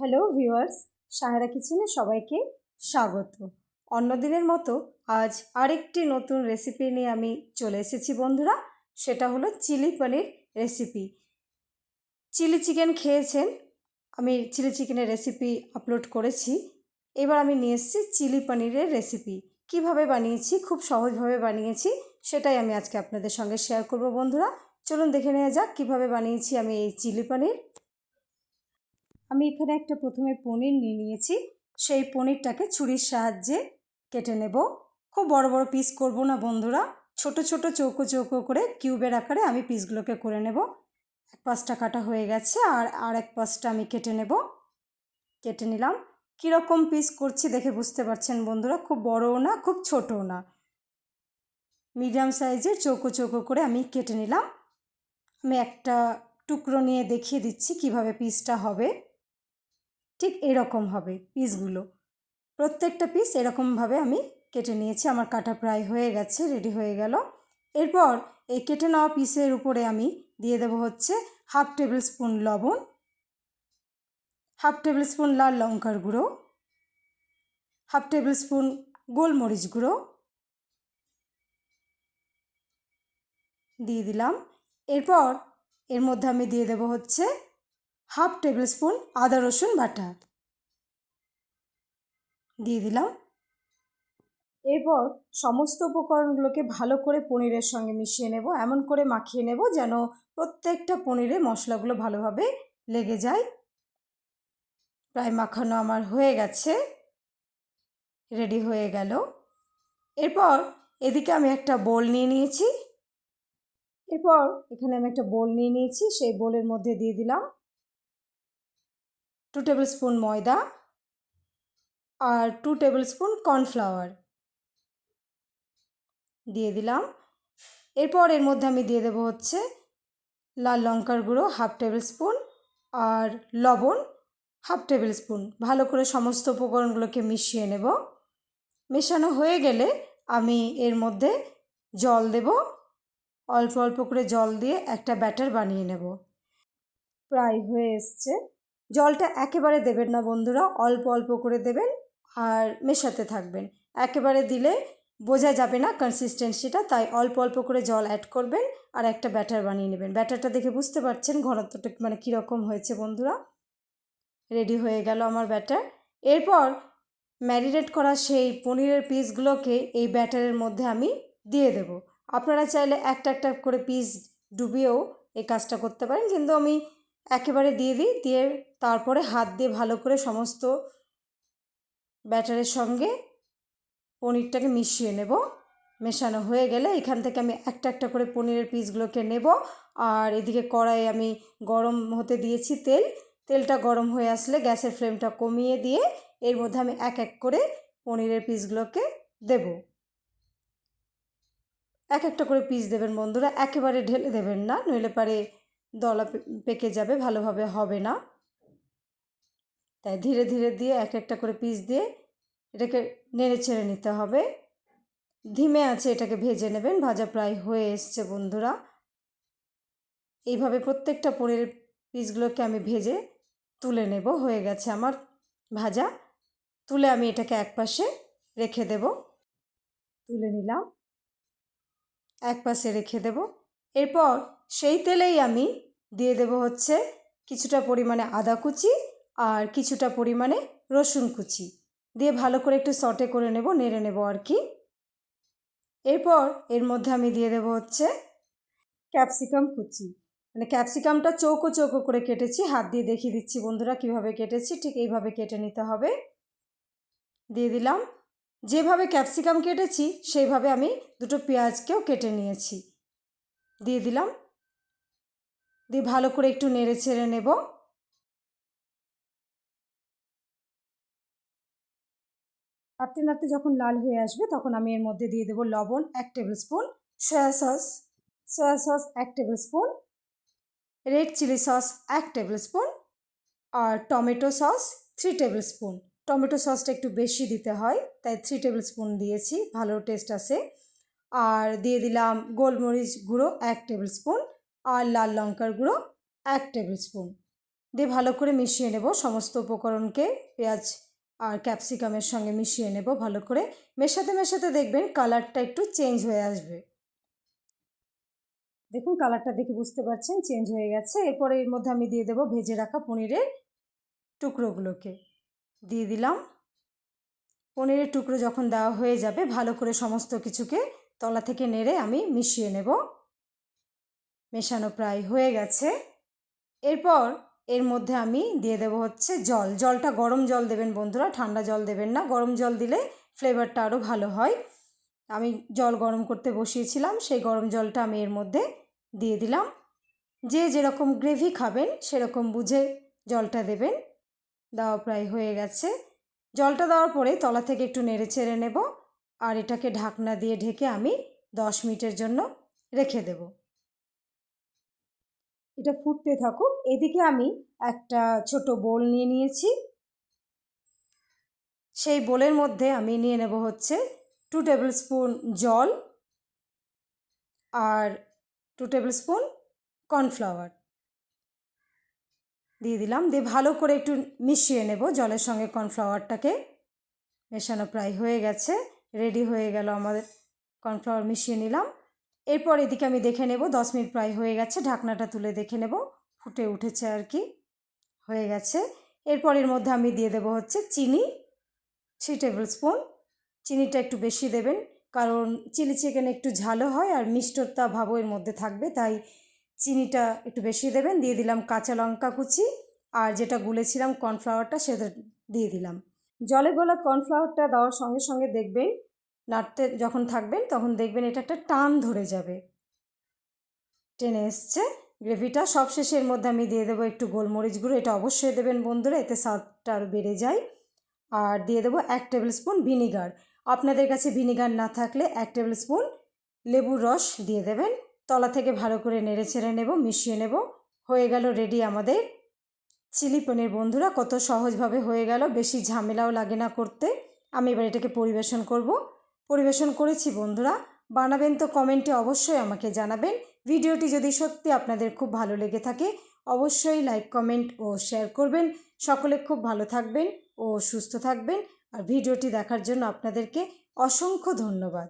Hello viewers Sahara কিচেনে সবাইকে স্বাগত। অন্যদিনের মতো আজ আরেকটি নতুন রেসিপি নিয়ে আমি চলে এসেছি বন্ধুরা, সেটা হলো chilli paneer recipe chilli chicken খেয়েছেন, আমি চিলি চিকেনের রেসিপি আপলোড করেছি, এবার আমি নিয়ে এসেছি চিলি পনিরের রেসিপি কীভাবে বানিয়েছি, খুব সহজভাবে বানিয়েছি, সেটাই আমি আজকে আপনাদের সঙ্গে শেয়ার করব বন্ধুরা। চলুন দেখে নেওয়া যাক কীভাবে বানিয়েছি আমি এই চিলি পনির। আমি এখানে একটা প্রথমে পনির নিয়ে নিয়েছি। সেই পনিরটাকে ছুরির সাহায্যে কেটে নেব। খুব বড় বড় পিস করব না বন্ধুরা। ছোট ছোট, চৌকো চৌকো করে কিউবের আকারে আমি পিসগুলোকে করে নেব। এক পাশটা কাটা হয়ে গেছে আর আর এক পাশটা আমি কেটে নেব। কেটে নিলাম। কীরকম পিস করছি দেখে বুঝতে পারছেন বন্ধুরা? খুব বড়ও না, খুব ছোটও না। মিডিয়াম সাইজের চৌকো চৌকো করে আমি কেটে নিলাম। আমি একটা টুকরো নিয়ে দেখিয়ে দিচ্ছি কীভাবে পিসটা হবে। ঠিক এরকম হবে পিসগুলো। প্রত্যেকটা পিস এরকমভাবে আমি কেটে নিয়েছি। আমার কাটা প্রায় হয়ে গেছে রেডি হয়ে গেল। এরপর এই কেটে নেওয়া পিসের উপরে আমি দিয়ে দেবো হচ্ছে হাফ টেবিল স্পুন লবণ, হাফ টেবিল স্পুন লাল লঙ্কার গুঁড়ো, হাফ টেবিল স্পুন গোলমরিচ গুঁড়ো দিয়ে দিলাম। এরপর এর মধ্যে আমি দিয়ে দেবো হচ্ছে হাফ টেবিল স্পুন আদা রসুন বাটা। দিয়ে দিলাম। এরপর সমস্ত উপকরণগুলোকে ভালো করে পনিরের সঙ্গে মিশিয়ে নেব। এমন করে মাখিয়ে নেব যেন প্রত্যেকটা পনিরে মশলাগুলো ভালোভাবে লেগে যায়। প্রায় মাখানো আমার হয়ে গেছে। রেডি হয়ে গেল। এরপর এদিকে আমি একটা বোল নিয়ে নিয়েছি। এরপর এখানে আমি একটা বোল নিয়ে নিয়েছি। সেই বোলের মধ্যে দিয়ে দিলাম। টু টেবিল স্পুন ময়দা আর টু টেবিল স্পুন কর্নফ্লাওয়ার দিয়ে দিলাম। এরপর এর মধ্যে আমি দিয়ে দেবো হচ্ছে লাল লঙ্কার গুঁড়ো হাফ টেবিল স্পুন আর লবণ হাফ টেবিল স্পুন ভালো করে সমস্ত উপকরণগুলোকে মিশিয়ে নেব। মেশানো হয়ে গেলে আমি এর মধ্যে জল দেব। অল্প অল্প করে জল দিয়ে একটা ব্যাটার বানিয়ে নেব। প্রায় হয়ে এসছে। জলটা একেবারে দেবেন না বন্ধুরা, অল্প অল্প করে দেবেন আর মেশাতে থাকবেন। একেবারে দিলে বোঝা যাবে না কনসিস্টেন্সিটা তাই অল্প অল্প করে জল অ্যাড করবেন আর একটা ব্যাটার বানিয়ে নেবেন। ব্যাটারটা দেখে বুঝতে পারছেন ঘনত্বটা মানে কীরকম হয়েছে বন্ধুরা? রেডি হয়ে গেল আমার ব্যাটার এরপর ম্যারিনেট করা সেই পনিরের পিসগুলোকে এই ব্যাটারের মধ্যে আমি দিয়ে দেব। আপনারা চাইলে একটা একটা করে পিস ডুবিয়েও এই কাজটা করতে পারেন, কিন্তু আমি একেবারে দিয়ে দিই, দিয়ে তারপরে হাত দিয়ে ভালো করে সমস্ত ব্যাটারের সঙ্গে পনিরটাকে মিশিয়ে নেব। মেশানো হয়ে গেলে এখান থেকে আমি একটা একটা করে পনিরের পিসগুলোকে নেব। আর এদিকে কড়াই আমি গরম হতে দিয়েছি তেল। তেলটা গরম হয়ে আসলে গ্যাসের ফ্লেমটা কমিয়ে দিয়ে এর মধ্যে আমি এক এক করে পনিরের পিসগুলোকে দেব। এক একটা করে পিস দেবেন বন্ধুরা, একেবারে ঢেলে দেবেন না, নইলে পারে দলা পেকে যাবে, ভালোভাবে হবে না। তাই ধীরে ধীরে দিয়ে এক একটা করে পিস দিয়ে এটাকে নেড়ে ছেড়ে নিতে হবে। ধিমে আছে, এটাকে ভেজে নেবেন, ভাজা প্রায় হয়ে এসছে বন্ধুরা। এইভাবে প্রত্যেকটা পনির পিসগুলোকে আমি ভেজে তুলে নেব, হয়ে গেছে আমার ভাজা। তুলে আমি এটাকে এক পাশে রেখে দেব। তুলে নিলাম। এক পাশে রেখে দেব। এরপর সেই তেলেই আমি দিয়ে দেব হচ্ছে কিছুটা পরিমাণে আদা কুচি আর কিছুটা পরিমাণে রসুন কুচি। দিয়ে ভালো করে একটু সটে করে নেব, নেড়ে নেব আর কি। এরপর এর মধ্যে আমি দিয়ে দেব হচ্ছে ক্যাপসিকাম কুচি। মানে ক্যাপসিকামটা চৌকো চৌকো করে কেটেছি, হাত দিয়ে দেখিয়ে দিচ্ছি বন্ধুরা কীভাবে কেটেছি, ঠিক এইভাবে কেটে নিতে হবে। দিয়ে দিলাম, যেভাবে ক্যাপসিকাম কেটেছি, সেইভাবে আমি দুটো পেঁয়াজকেও কেটে নিয়েছি। দিয়ে দিলাম দিয়ে ভালো করে একটু নেড়ে ছেড়ে নেব। নাড়তে নাড়তে যখন লাল হয়ে আসবে তখন আমি এর মধ্যে দিয়ে দেবো লবণ এক tablespoon, soya sauce soya sauce এক tablespoon, red chilli sauce এক টেবিল স্পুন আর tomato sauce three tablespoon. Tomato সসটা একটু বেশি দিতে হয়, তাই থ্রি টেবিল স্পুন দিয়েছি, ভালো টেস্ট আসে আর দিয়ে দিলাম গোলমরিচ গুঁড়ো এক টেবিল স্পুন। আর লাল লঙ্কার গুঁড়ো এক টেবিল স্পুন দিয়ে ভালো করে মিশিয়ে নেব সমস্ত উপকরণকে, পেঁয়াজ আর ক্যাপসিকামের সঙ্গে মিশিয়ে নেব ভালো করে। মেশাতে মেশাতে দেখবেন কালারটা একটু চেঞ্জ হয়ে আসবে। দেখুন কালারটা দেখে বুঝতে পারছেন চেঞ্জ হয়ে গেছে। এরপরে এর মধ্যে আমি দিয়ে দেবো ভেজে রাখা পনিরের টুকরোগুলোকে। দিয়ে দিলাম। পনিরের টুকরো যখন দেওয়া হয়ে যাবে ভালো করে সমস্ত কিছুকে তলা থেকে নেড়ে আমি মিশিয়ে নেব। মেশানো প্রায় হয়ে গেছে। এরপর এর মধ্যে আমি দিয়ে দেব হচ্ছে জল। জলটা গরম জল দেবেন বন্ধুরা, ঠান্ডা জল দেবেন না। গরম জল দিলে ফ্লেভারটা আরও ভালো হয়। আমি জল গরম করতে বসিয়েছিলাম, সেই গরম জলটা আমি এর মধ্যে দিয়ে দিলাম। যে যেরকম গ্রেভি খাবেন, সেরকম বুঝে জলটা দেবেন। দেওয়া প্রায় হয়ে গেছে। জলটা দেওয়ার পরে তলা থেকে একটু নেড়ে চেড়ে নেব। আর এটাকে ঢাকনা দিয়ে ঢেকে আমি দশ মিনিটের জন্য রেখে দেব। এটা ফুটতে থাকুক। এদিকে আমি একটা ছোট বোল নিয়ে নিয়েছি। সেই বোলের মধ্যে আমি নিয়ে নেব হচ্ছে টু টেবিল স্পুন জল আর টু টেবিল স্পুন কর্নফ্লাওয়ার দিয়ে দিলাম। দিয়ে ভালো করে একটু মিশিয়ে নেব জলের সঙ্গে কর্নফ্লাওয়ারটাকে মেশানো প্রায় হয়ে গেছে। রেডি হয়ে গেল আমাদের। কর্নফ্লাওয়ার মিশিয়ে নিলাম। এরপর এদিকে আমি দেখে নেব, দশ মিনিট প্রায় হয়ে গেছে, ঢাকনাটা তুলে দেখে নেব, ফুটে উঠেছে আর কি, হয়ে গেছে। এরপর এর মধ্যে আমি দিয়ে দেব হচ্ছে চিনি থ্রি টেবিল স্পুন চিনিটা একটু বেশি দেবেন, কারণ চিলি চিকেন একটু ঝালও হয় আর মিষ্টতা ভাবও এর মধ্যে থাকবে, তাই চিনিটা একটু বেশি দেবেন, দিয়ে দিলাম কাঁচা লঙ্কা কুচি, আর যেটা গুলেছিলাম কর্নফ্লাওয়ারটা সেটা দিয়ে দিলাম। জলে গোলা কর্নফ্লাওয়ারটা দেওয়ার সঙ্গে সঙ্গে দেখবেন নাড়তে যখন থাকবেন তখন দেখবেন এটা একটা টান ধরে যাবে। টেনে এসছে। গ্রেভিটা সব শেষের মধ্যে আমি দিয়ে দেবো একটু গোলমরিচ গুঁড়ো। এটা অবশ্যই দেবেন বন্ধুরা, এতে স্বাদটা আরও বেড়ে যায়। আর দিয়ে দেবো এক টেবিল স্পুন ভিনিগার। আপনাদের কাছে ভিনিগার না থাকলে এক টেবিল স্পুন লেবুর রস দিয়ে দেবেন। তলা থেকে ভালো করে নেড়ে ছেড়ে নেব, মিশিয়ে নেব। হয়ে গেল রেডি আমাদের চিলি পনির বন্ধুরা। কত সহজভাবে হয়ে গেল, বেশি ঝামেলাও লাগে না করতে। আমি এবার এটাকে পরিবেশন করব। পরিবেশন করেছি বন্ধুরা। বানাবেন তো কমেন্টে অবশ্যই আমাকে জানাবেন। ভিডিওটি যদি সত্যি আপনাদের খুব ভালো লেগে থাকে, অবশ্যই লাইক, কমেন্ট ও শেয়ার করবেন। সকলে খুব ভালো থাকবেন ও সুস্থ থাকবেন। আর ভিডিওটি দেখার জন্য আপনাদেরকে অসংখ্য ধন্যবাদ।